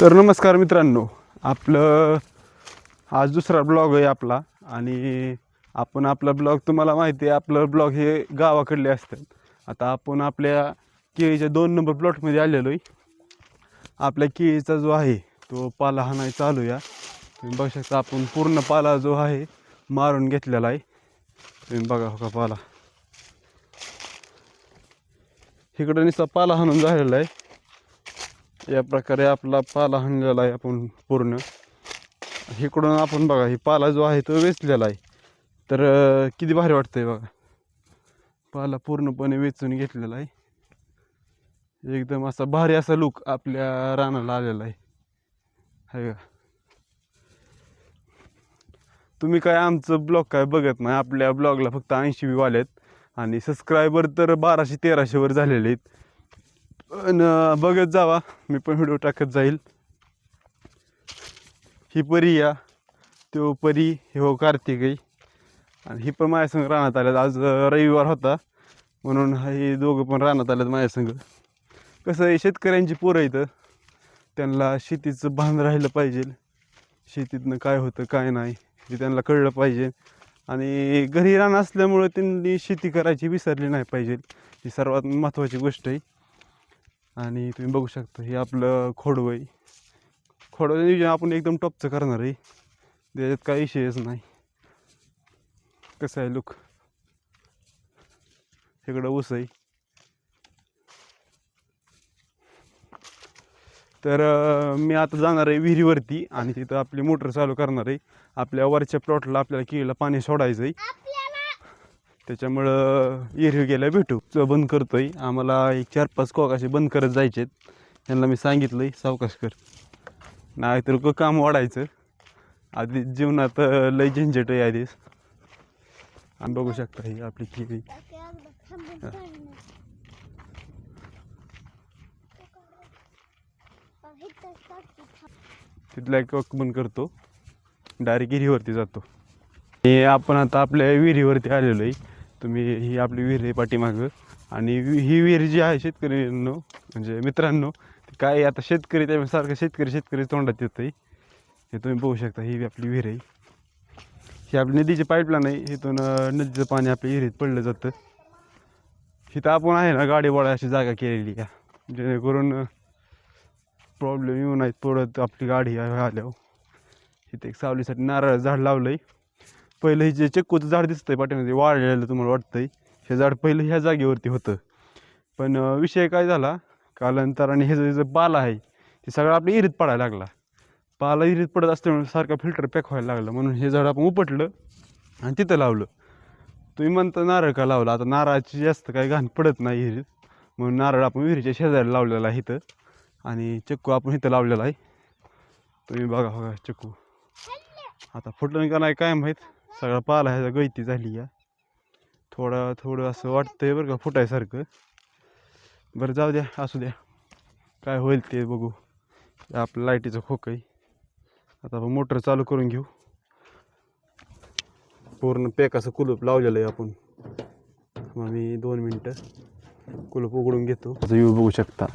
तर नमस्कार मित्रांनो आपलं आज दुसरा ब्लॉग आहे आपला आणि आपण आपला ब्लॉग तुम्हाला माहिती आहे आपलं ब्लॉग हे गावाकडले असतात आता आपण आपल्या केळीच्या दोन नंबर प्लॉटमध्ये आलेलो आहे. आपल्या केळीचा जो आहे तो पाला हाणाय चालू या तुम्ही बघू शकता आपण पूर्ण पाला जो आहे मारून घेतलेला आहे. तुम्ही बघा हो का पाला. इकडं नुसता पाला हाणून झालेला आहे. या प्रकारे आपला पाला हाणलेला आहे आपण पूर्ण. इकडून आपण बघा ही पाला जो आहे तो वेचलेला आहे. तर किती भारी वाटतंय बघा. पाला पूर्णपणे वेचून घेतलेला आहे. एकदम असा भारी असा लुक आपल्या रानाला आलेला आहे. का तुम्ही काय आमचं ब्लॉग काय बघत नाही आपल्या ब्लॉगला फक्त ऐंशी व्ह्यू आलेत. आणि सबस्क्रायबर तर बाराशे तेराशेवर झालेले आहेत. बघत जावा. मी पण व्हिडिओ टाकत जाईल. ही परी या. तो परी हे हो कार्तिकई आणि ही पण माझ्या संग राहण्यात आल्यात. आज रविवार होता. म्हणून हे दोघं पण राहण्यात आल्यात माझ्या संग. कसं आहे शेतकऱ्यांची पोरं इथं त्यांना शेतीचं भान राहिलं पाहिजे. शेतीतनं काय होतं काय नाही हे त्यांना कळलं पाहिजे. आणि घरी राहणं असल्यामुळं त्यांनी शेती करायची विसरली नाही पाहिजे. ही सर्वात महत्त्वाची गोष्ट आहे. आणि तुम्ही बघू शकता हे आपलं खोडवई आहे खोडवं नियोजन आपण एकदम टॉपचं करणार आहे. त्याच्यात काही विषयच नाही. कसं आहे लुक इकडं ऊस आहे. तर मी आता जाणार आहे विहिरीवरती आणि तिथं आपली मोटर चालू करणार आहे. आपल्या वरच्या प्लॉटला आपल्याला केळीला पाणी सोडायचं आहे त्याच्यामुळं विहिरी गेल्या भेटू. बंद करतोय. आम्हाला एक चार पाच कॉक असे बंद करत जायचे त्यांना मी सांगितलंय सावकाश कर. नाहीतर काम वाढायचं. आधी जीवनात लय झंझट आहे आधीच. आणि बघू शकता ही आपली केळी तिथला एक कॉक बंद करतो. डायरेक्ट विहिरीवरती जातो. हे आपण आता आपल्या विहिरीवरती आलेलो आहे. तुम्ही ही आपली विहीर आहे पाठीमागं. आणि ही विहीर जी आहे शेतकऱ्यांनो म्हणजे मित्रांनो काय आता शेतकरी त्यामुळे सारखं शेतकरी शेतकरी तोंडात येतं आहे हे तुम्ही बघू शकता ही आपली विहीर आहे. ही आपली नदीची पाईपलाईन आहे. इथून नदीचं पाणी आपल्या विहिरीत पडलं जातं. इथं आपण आहे ना गाडी वळा अशी जागा केलेली आहे. जेणेकरून प्रॉब्लेम येऊ नयेत पडत आपली गाडी आल्यावर. इथे एक सावलीसाठी नारळ झाड लावलं आहे पहिलं हे जे चक्कूचं झाड दिसतंय पाठीमध्ये वाढलेलं तुम्हाला वाटतंय हे झाड पहिलं ह्या जागेवरती होतं. पण विषय काय झाला? कालांतराने हे जे पाला आहे ते सगळं आपल्या इरीत पडायला लागला. पाला इरीत पडत असल्यामुळे सारखा फिल्टर पॅक व्हायला लागलं. म्हणून हे झाड आपण उपटलं आणि तिथं लावलं. तुम्ही म्हणता नारळ का लावला? आता नारळाची जास्त काही घाण पडत नाही विहिरीत म्हणून नारळ आपण विहिरीच्या शेजारी लावलेला आहे इथं. आणि चक्कू आपण इथं लावलेला आहे. तुम्ही बघा बघा चक्कू. आता फुटलं का नाही काय माहीत? सगळा पाला ह्याचा गळती झाली या. थोडं थोडं असं वाटतंय बरं का फुटायसारखं. बरं जाऊ द्या असू द्या. काय होईल ते बघू. आपलं लाईटीचं खोक आहे. आता आपण मोटर चालू करून घेऊ. पूर्ण पॅकाचं असं कुलूप लावलेलं आहे आपण. मग मी दोन मिनटं कुलूप उघडून घेतो. असं व्ह्यू बघू शकता.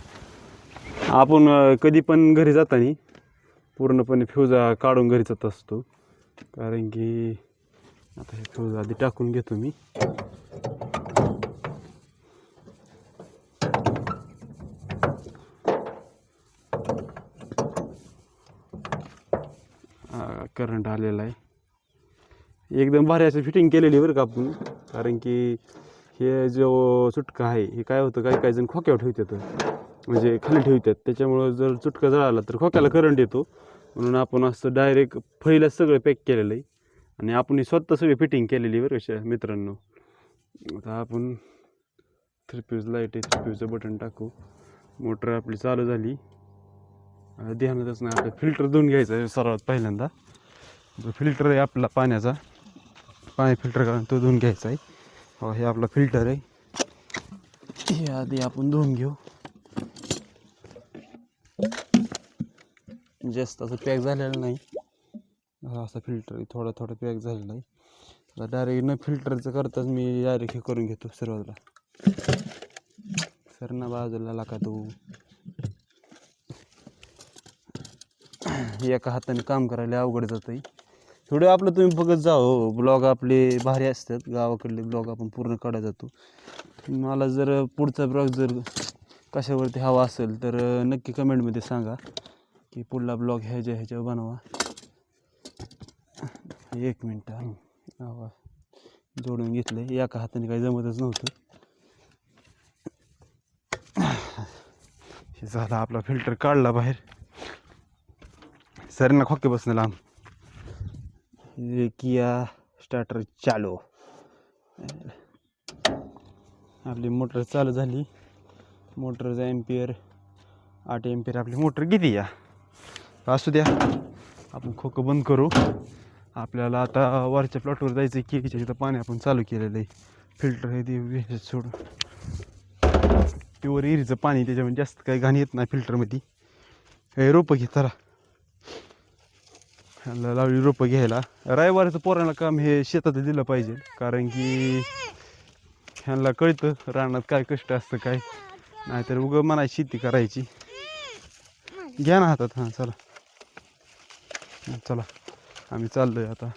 आपण कधी पण घरी जाताना पूर्णपणे फ्युजा काढून घरी जात असतो. कारण की आता हे थोडं आधी टाकून घेतो मी. करंट आलेला आहे. एकदम भारी असं फिटिंग केलेली बरं का आपण. कारण की हे जो चुटका आहे हे काय होतं काही काही जण खोक्यावर ठेवतात. म्हणजे खाली ठेवतात. त्याच्यामुळं जर चुटका जळाला तर खोक्याला करंट येतो. म्हणून आपण असं डायरेक्ट फळीला सगळं पॅक केलेलं आहे. आणि आपण स्वतः सगळी फिटिंग केलेली बरं कशा मित्रांनो. आता आपण थ्री फ्यूज लाइट आहे थ्री फ्यूजचं बटन टाकू. मोटर आपली चालू झाली. ध्यानातच नाही आपलं फिल्टर धुवून घ्यायचं आहे सर्वात पहिल्यांदा. जो फिल्टर आहे आपला पाण्याचा. पाणी फिल्टर करून तो धुवून घ्यायचा आहे. हो हे आपला फिल्टर आहे. हे आधी आपण धुवून घेऊ. जास्त असं पॅक झालेलं नाही. असा फिल्टर थोडा थोडा पॅक झाला नाही. आता डायरेक्ट न फिल्टरचं करताच मी डायरेक्ट हे करून घेतो सुरुवातीला. सर ना बाजूला लाका तू. एका हाताने काम करायला अवघड जातं थोडं आपलं तुम्ही बघत जा हो. ब्लॉग आपले भारी असतात. गावाकडले ब्लॉग आपण पूर्ण काढा जातो. मला जर पुढचा ब्लॉग जर कशावरती हवा असेल तर नक्की कमेंटमध्ये सांगा की पुढला ब्लॉग ह्याच्या ह्याच्यावर बनवा. एक मिनटं हं. जोडून घेतलं एका हाताने काही जमतच नव्हतं. हे झाला आपला फिल्टर काढला बाहेर. सरांना खोके बसणं लांब. किया स्टार्टर चालू. आपली मोटर चालू झाली. मोटरचा एम्पियर आठ एम्पियर आपली मोटर किती या असू द्या. आपण खोकं बंद करू. आपल्याला आता वरच्या प्लॉटवर जायचं की ह्याच्या तिथं पाणी आपण चालू केलेलं आहे. फिल्टर हे ते ह्याच्यात सोडून. प्युअर इरीचं पाणी त्याच्यामध्ये जास्त काही घाण येत नाही फिल्टरमध्ये हे रोपं घे चला. ह्याला लावली रोपं घ्यायला. रविवारचं पोरांना काम हे शेतात दिलं पाहिजे कारण की ह्यांना कळतं रानात काय कष्ट असतं काय. नाहीतर उगं म्हणायची शेती करायची. घ्या ना हातात हां चला. चला. आम्ही चाललो आहे आता.